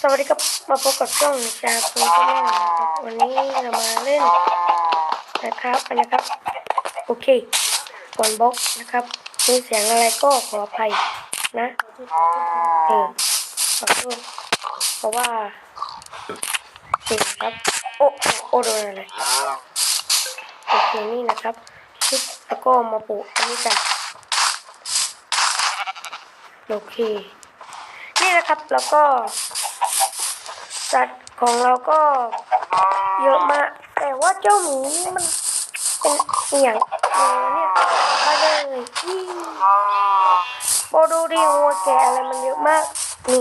สวัสดีครับมาพบกับช่องจากคุณชาแนลนะครับวันนี้เรามาเล่นนะครับนะครับโอเคก่อนบล็อกนะครับมีเสียงอะไรก็ขออภัยนะเออขอโทษเพราะว่านี่นครับโอ้โอ้โอโดนอะไรโอเคนี่นะครับแล้วก็มาปลูกอันนี้กันโอเค นี่นะครับแล้วก็สัตว์ของเราก็เยอะมาก แต่ว่าเจ้าหมีนี่มันเป็นอหย่างเนี่ยไปเลยที่โบดูดิวัวแกอะไรมันเยอะมากนี่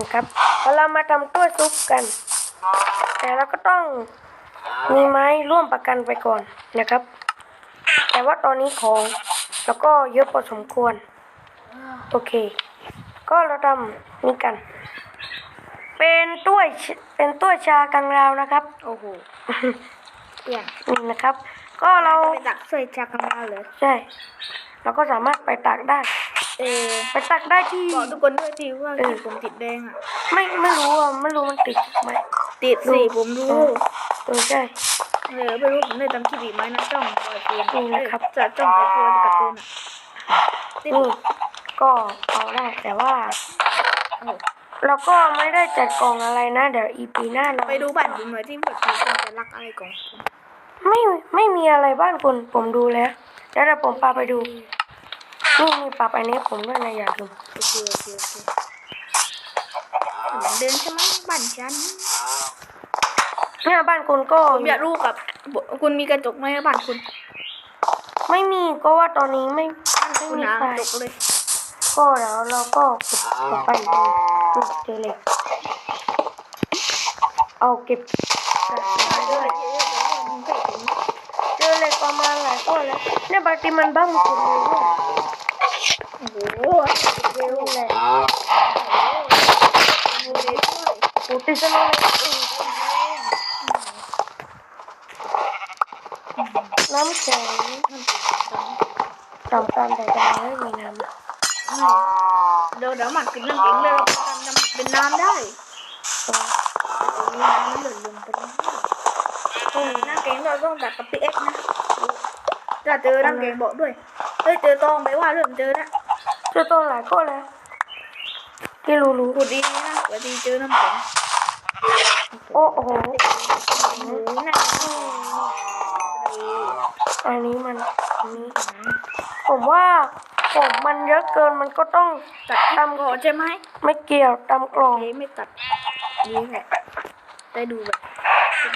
นะครับพอเรามาทำกล้วยซุปกัน แต่เราก็ต้องมีไม้ร่วมประกันไปก่อนนะครับ แต่ว่าตอนนี้ของแล้วก็เยอะพอสมควร โอเค ก็เราทำนี่กัน เป็นต้วยชเป็นต้วยชากังราวนะครับ โอ้โหเปลี่ยนนี่นะครับ ก็เราไปตักใส่จากกันมาเลยใช่เราก็สามารถไปตักได้ เออไปตักได้ที่บอกทุกคนด้วยทีว่าเออที่ผมติดแดงอะไม่ไม่รู้อะไม่รู้มันติดไหมติดสิผมรู้เออใช่เออไม่รู้ผมได้ทำคลิปอีกไหมนะจ้องบอยปืนนี่นะครับเอ้ยจะจ้องไอ้ตัวการ์ตูนอะติดนี่ ก็เอาได้แต่ว่าโอ้โหเราก็ไม่ได้จัดกล่องอะไรนะ เดี๋ยวอีพีหน้าเราไปดูบัตรผมหน่อยที่แบบมีคนจะรักอะไรของผมไม่ไม่มีอะไรบ้านคุณผมดูแล้วเดี๋ยวเราผมพาไปดูนี่มีปรับอันนี้ผมด้วยนะอยากดูโอเคโอเคโอเคเหมือนเดินใช่ไหมบ้านฉันเนี่ยบ้านคุณก็ผมอยากรู้กับคุณมีกระจกไหมบ้านคุณ ไม่มีก็ว่าตอนนี้ไม่ไม่คุณมีหาใครกระจกเลย ก็แล้วเราก็เก็บออกไปดูนี่เจอเหล็กเอาเก็บกระสายด้วยเจอเหล็กประมาณหลายก้อนแล้วเนี่ยบางทีมันบ้างคุณเลยเนี่ยโอ้โหเร็วเลยโอ้โหเลยด้วยโอ้ติดสนเลยน้ำแข็งสำคัญแต่ยังไม่มีน้ำ เดี๋ยวเดี๋ยวหมักกินน้ำเองเลยเราทำน้ำเป็นน้ำได้โอ้ยน้ำหล่นลงไปแล้วโอ้ยน้ำแกงเราต้องตัดกับพี่เอ็กซ์นะถ้าเจอน้ำแกงบอกด้วยเฮ้ยเจอตองไปว่าเริ่มเจอนะเจอตัวหลา ยก้อนแล้วที่รู้รู้ขุดดีนะเดี๋ยวดีเจอน้ำแข็งโอ้โหโอ้โหน่าอันนี้มันอันนี้ผมว่าผมมันเยอะเกินมันก็ต้องตัดทำก่อนใช่ไหมไม่เกี่ยวตามกล่องเฮ้ยไม่ตัดนี่แหละได้ดูแบบ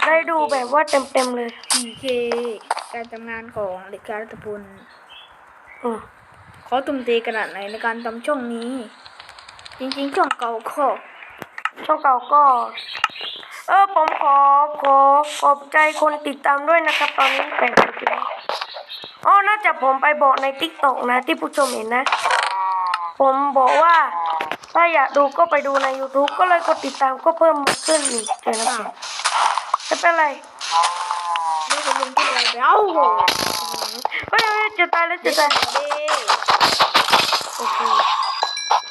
ได้ดูแบบว่าเต็มๆเลย 4K การทำงานของเหล็กการรัตพลอืมเขาทุ่มเทขนาดไหนในการทำช่องนี้ จริงๆช่องเก่าก็ช่องเก่าก็ เออผมขอขอขอบใจคนติดตามด้วยนะครับ ตอนนี้แปดสิบแล้ว อ๋อน่าจะผมไปบอกในทิกตอกนะที่ผู้ชมเห็นนะ ผมบอกว่า ถ้าอยากดูก็ไปดูใน YouTube ก็เลยกดติดตามก็เพิ่มมาขึ้นอีกเจอแล้วไม่เป็นไรไม่เคยลงที่อะไรไปเอ้าโหเฮ้ยเฮ้ยจะตายแล้วจะตายเด้โอเค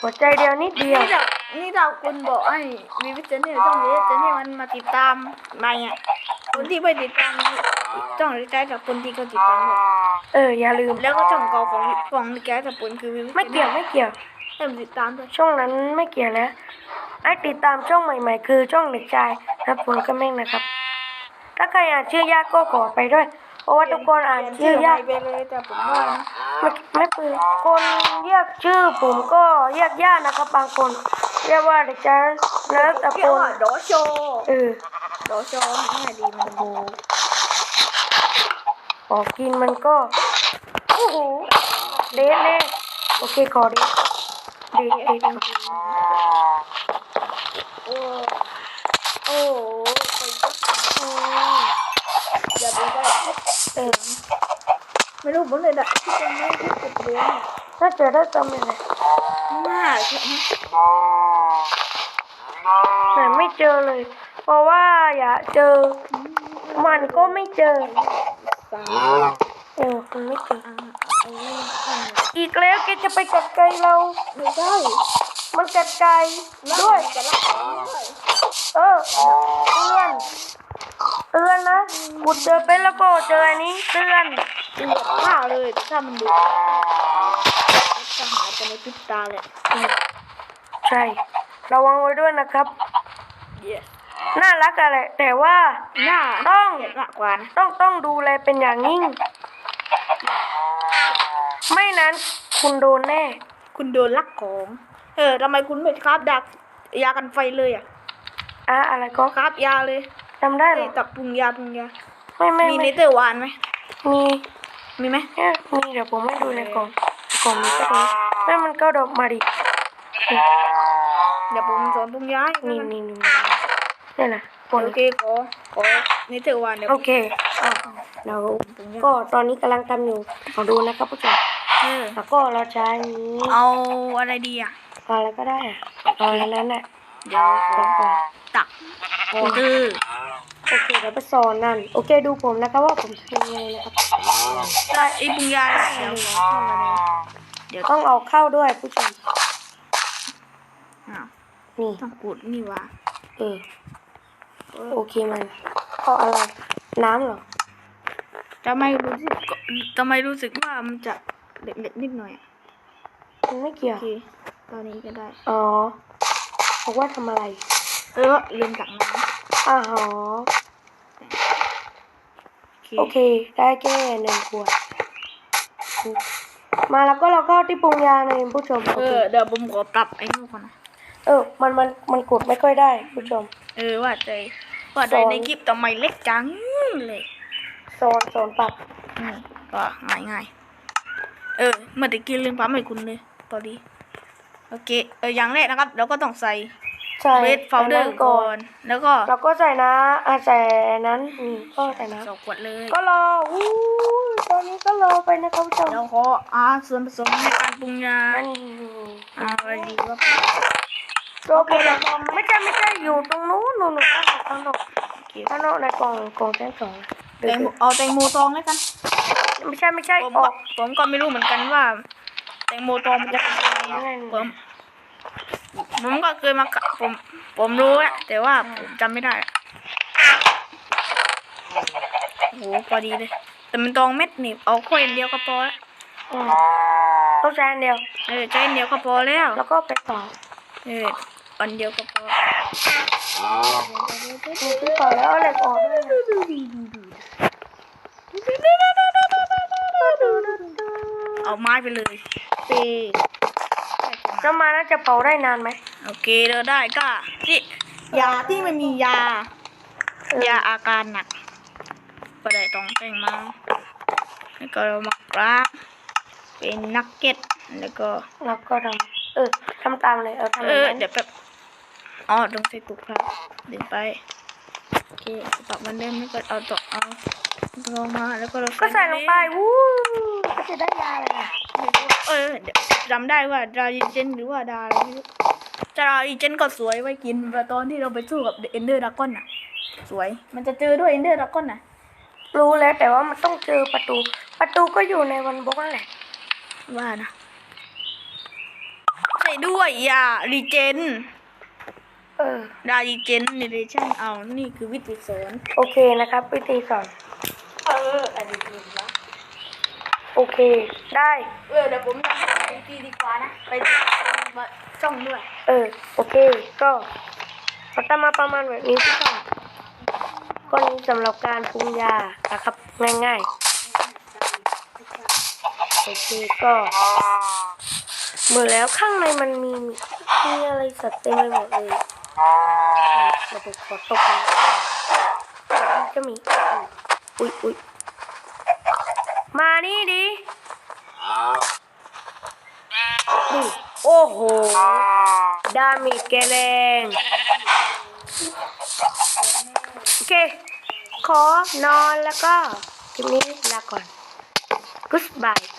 หัวใจเดียวนิดเดียวนี่เรานี่เราคุณบอกไอ้วิวิจเนลช่องนี้จะเนี่ยมันมาติดตามมาอะคนที่ไม่ติดตาม ช่องริจจากคนที่เขาติดตามหมดเอออย่าลืม แล้วก็ช่องเก่าของของริจจากคนคือวิวิไม่เกี่ยวไม่เกี่ยวให้มันติดตามด้วยช่องนั้นไม่เกี่ยวแล้วไอ้ติดตามช่องใหม่ ๆ คือช่องเด็กชายนับผลก็แม่งนะครับ ถ้าใครอ่านชื่อยากก็ขอไปด้วยเพราะว่าทุกคนอ่านชื่อยากไปเลยแต่ผมว่านะไม่ไม่ปืนคนเรียกชื่อผมก็เรียกยากนะครับบางคนเรียกว่าเด็กชายนับเกี่ยวผลกับโดโชเออโดโชง่ายดีมันโบ ขอกินมันก็ โอ้โห เดทเลยโอเคขอดทเดทเดทเดทโอ้โอ้ไปก็อย่าไปก็เออไม่รู้ผมเลยนะที่จะไม่ที่ติดเลี้ยงน่าจะได้จำเลยนะมากแต่ไม่เจอเลย เพราะว่าอย่าเจอ มันก็ไม่เจอ เออมันไม่เจออ่าเอาเรื่องอ่าอีกแล้วแกจะไปจับไกลเรา ไม่ได้ มันกัดไก่ด้วยจะรักเออเตือนเตือนนะกูเจอเป็นแล้วก็เจออันนี้เตือนเลือดข้าเลยถ้ามันดูจะหายไปในพริบตาเลยใช่ ระวังไว้ด้วยนะครับเย้ น่ารักอะไรแต่ว่าหน้าต้องเกลียดมากกว่านะต้องต้องดูแลเป็นอย่างยิ่ง ไม่นั้นคุณโดนแน่ คุณโดนลักของ เออทำไมคุณไม่คราบดักยากันไฟเลยอะอะอะไรก็คราบยาเลยจำได้เหรเอ้อยตับปรุงยาปรุงยาไม่ไม่มีเนไม่เธอร์วานไหมมีมีไหมเนี่ยมีเดี๋ยวผมไม่ดูในกล่องกล่องนี้ก็ได้แม่มันก็ดอกมาดิเดี๋ยวผมสอนปรุงยาให้นี่นะนี่ นี่นี่นะคนโอเคขอขอเนเธอร์วานเดี๋ยวโอเคอะเราก็ตอนนี้กำลังทำอยู่ขอดูนะครับผู้ชมเออแล้วก็เราใช้อันนี้เอาอะไรดีอะเอาอะไรก็ได้อะเอาอันนั้นน่ะเดี๋ยวขอก่อนตักออเดอร์โอเคเดี๋ยวไปสอนนั่นโอเคดูผมนะครับว่าผมทำยังไงนะครับได้ไอ้ปรุงยาเดี๋ยวขอเข้ามาเลยเดี๋ยวต้องเอาเข้าด้วยผู้ชมอ้าวนี่ต้องปูดนี่วะเออ โอเคมันก็อะไร น้ำเหรอทำไมรู้สึกทำไมรู้สึกว่ามันจะเล็กๆนิดหน่อยอะมันไม่เกี่ยโอว เคตอนนี้ก็ได้ อ๋อบอกว่าทำอะไรเออลืมตักน้ำอ้าวหอโอเคโอเค ได้แค่หนึ่งขวด มาแล้วก็เราก็ที่ปรุงยาในผู้ชมเออเดี๋ยวผมขอปรับไอ้นู่นก่อนนะ เออ มันมันมันกดไม่ค่อยได้ ผู้ชม เออว่าใจว่าใจสองในคลิปทำไมเล็กจังเลยโซนโซนปรับนี่ก็ง่ายง่ายๆเออเมื่อตะกี้ลืมปั๊มให้คุณเลยตอนนี้โอเคเอออย่างแรกนะครับเราก็ต้องใส่ใช่เวทโฟลเดออันร์นั้นก่อน แล้วก็เราก็ใส่นะอะใส่นั้นนี่ก็ใส่นะสองขวดเลย ก็รออู้ตอนนี้ก็รอไปนะครับผู้ชมเดี๋ยวขออ่าส่วนผสมในการปรุงยานั่นเอาอะไรดีว่าโอเคแล้วไม่ใช่ไม่ใช่อยู่ตรงนู้น นู่นนู่นข้างนอกข้างนอกในกล่องกล่องแท่งสองแตงโมเอาแตงโมตองแล้วกันไม่ใช่ไม่ใช่ผมอก็อกผมก็ไม่รู้เหมือนกันว่า แตงโมตองมันจะเป็นยังไงนั่นผมผมก็เคยมากะผม ผมรู้แหละแต่ว่าผมจำไม่ได้อะโอ้โหพอดีเลย แต่มันตองเม็ดนี่เอาแค่อันเดียวก็พอแล้วอืมต้องใช้อันเดียว เออใช้อันเดียวก็พอแล้ว แล้วก็ไปต่อเอออันเดียวก็พอ มีที่ต่อแล้วเอาเหล็กออกด้วยนะเอาไม้ไปเลยเปน้ำมันน่าจะเป่าได้นานไหมโอเคเราได้ก็ที่ยาที่ไม่มียาเออยาอาการหนักก็ได้ต้องแต่งมาแล้วก็มากราฟเป็นนักเก็ตแล้วก็แล้วก็ทำเออทำตามเลยเอาทำเอแบบอนั้นเดี๋ยวแบบ อ๋อต้องใส่ตุกครับดึงไปโอเคปรับมันเดิมแล้วก็เอาต่อเอาลงมาแล้วก็เราก็ใส่ลงไปวู้ก็จะได้ยาเลยอะเออเดี๋ยวจำได้ว่าดาริเจนหรือว่าดาอะไรไม่รู้ดาริเจนก็สวยไว้กินตอนที่เราไปสู้กับเอนเดอร์ดากอนน่ะ สวยมันจะเจอด้วยเอนเดอร์ดากอนน่ะรู้แล้วแต่ว่ามันต้องเจอประตู ประตูก็อยู่ในวันบล็อกนั่นแหละว่านะใส่ด้วยยารีเจน เออดารีเจนเนเรชั่นเอา นี่คือวิธีสอนโอเคนะครับ วิธีสอนเอออันนี้ดีนะโอเค ได้ เออเดี๋ยวผมจะไปตีดีกว่านะ ไปมาช่องด้วย เออ โอเค ก็เราทำมาประมาณแบบนี้ที่ชอบก็นี้สำหรับการปรุงยานะครับ ง่ายๆ โอเคก็เหมือนแล้วข้างในมันมีมีอะไรสัตว์เต็มไปหมดเลย ระบบขอตกนะจะมี อุ้ยอุ้ยมานี่ดิดิโอ้โห ดามิดแกแรงโอเค ขอนอนแล้วก็คลิปนี้ลาก่อน Goodbye